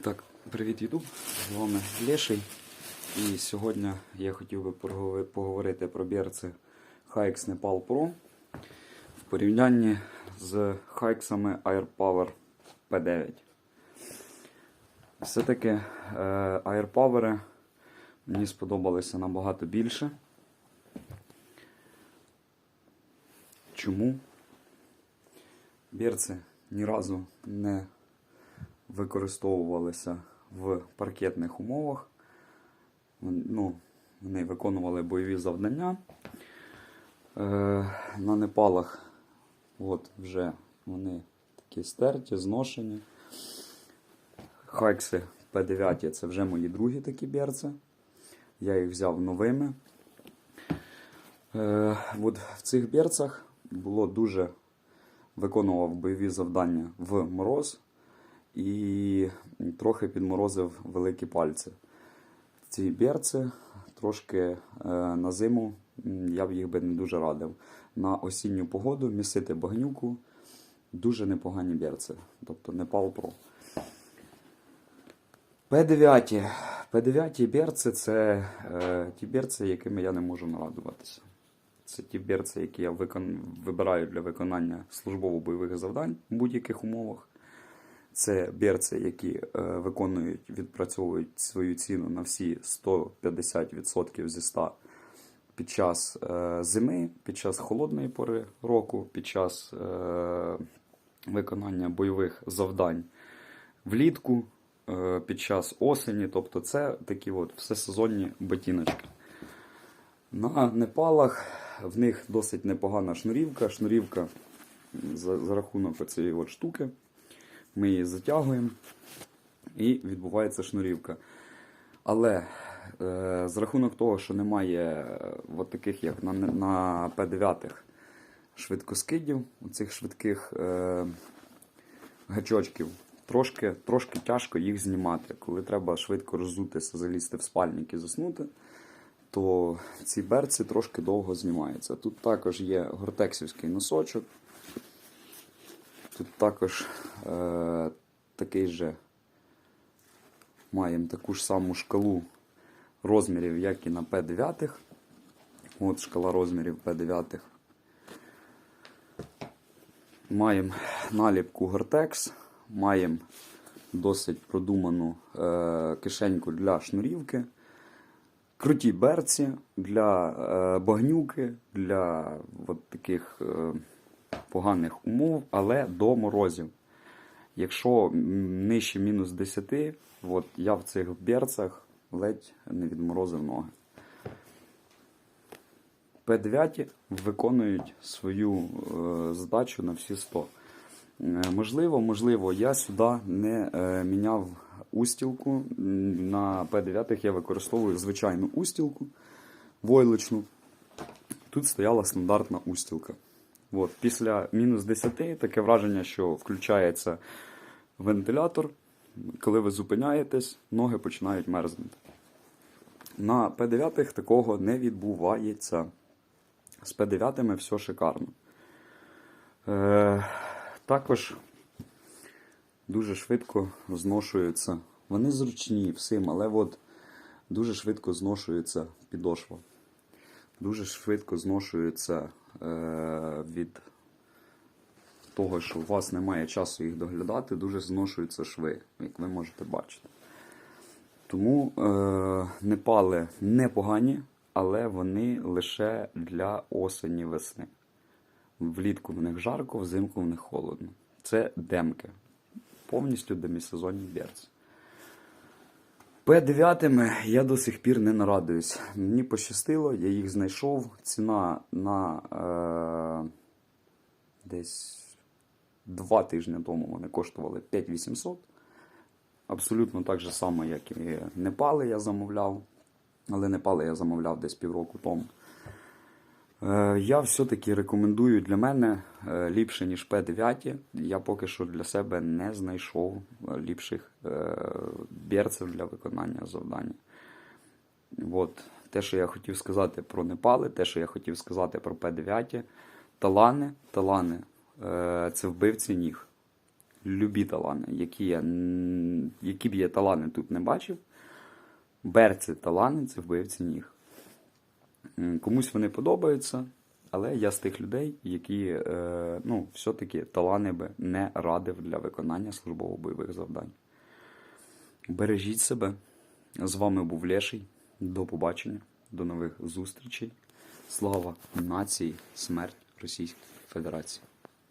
Так, привіт, Ютуб. З вами Леший. І сьогодні я хотів би поговорити про берці Hikes Nepal Pro в порівнянні з хайксами AirPower P9. Все-таки е, AirPower мені сподобалися набагато більше. Чому? Берці ні разу не використовувалися в паркетних умовах. Ну, вони виконували бойові завдання. Е, на Непалах от вже вони такі стерті, зношені. Хайкси P9 це вже мої другі такі берці. Я їх взяв новими. Е, от в цих берцях було дуже виконував бойові завдання в мороз і трохи підморозив великі пальці. Ці берці трошки е, на зиму я б їх би не дуже радив. На осінню погоду місити багнюку дуже непогані берці. Тобто Nepal Pro. P9. P9 берці це е, ті берці, якими я не можу нарадуватися. Це ті берці, які я викон... вибираю для виконання службово-бойових завдань в будь-яких умовах. Це берці, які е, виконують, відпрацьовують свою ціну на всі 150% зі 100 під час е, зими, під час холодної пори року, під час е, виконання бойових завдань влітку, під час осені. Тобто це такі от всесезонні ботиночки. На Непалах в них досить непогана шнурівка. Шнурівка за, за рахунок цієї штуки. Ми її затягуємо і відбувається шнурівка. Але е, з рахунок того, що немає е, от таких, як на, на П9 швидкоскидів, цих швидких е, гачочків, трошки, трошки тяжко їх знімати. Коли треба швидко роззутися, залізти в спальник і заснути, то ці берці трошки довго знімаються. Тут також є гортексівський носочок. Тут також е, такий же маємо таку ж саму шкалу розмірів, як і на П9. От шкала розмірів П9. Маємо наліпку Гортекс, маємо досить продуману е, кишеньку для шнурівки. Круті берці для е, багнюки, для от таких е, поганих умов, але до морозів. Якщо нижче мінус 10, от я в цих берцях ледь не відморозив ноги. П9 виконують свою е, задачу на всі 100. Е, можливо, можливо, я сюди не е, міняв устілку. На П9 я використовую звичайну устілку войлочну. Тут стояла стандартна устілка. От, після мінус 10 таке враження, що включається вентилятор. Коли ви зупиняєтесь, ноги починають мерзнути. На П9 такого не відбувається. З П9 все шикарно. Е, також дуже швидко зношуються. Вони зручні всім, але от дуже швидко зношується підошва. Дуже швидко зношується е, від того, що у вас немає часу їх доглядати, дуже зношуються шви, як ви можете бачити. Тому е, непали непогані, але вони лише для осені весни. Влітку в них жарко, взимку в них холодно. Це демки. Повністю демісезонні берці. П9 я до сих пір не нарадуюсь. Мені пощастило, я їх знайшов. Ціна на е, десь два тижні тому вони коштували 5800. Абсолютно так же само, як і Непали я замовляв. Але Непали я замовляв десь півроку тому. Е, Я все-таки рекомендую для мене е, ліпше, ніж П9. Я поки що для себе не знайшов е, ліпших берців для виконання завдання. От. Те, що я хотів сказати про Непали, те, що я хотів сказати про П9. Талани, талани е, це вбивці ніг. любі талани, які, я, які б я талани тут не бачив. Берці талани це вбивці ніг. Комусь вони подобаються, але я з тих людей, які е, ну, все-таки талани би не радив для виконання службово-бойових завдань. Бережіть себе. З вами був Леший. До побачення, до нових зустрічей. Слава нації, смерть Російській Федерації.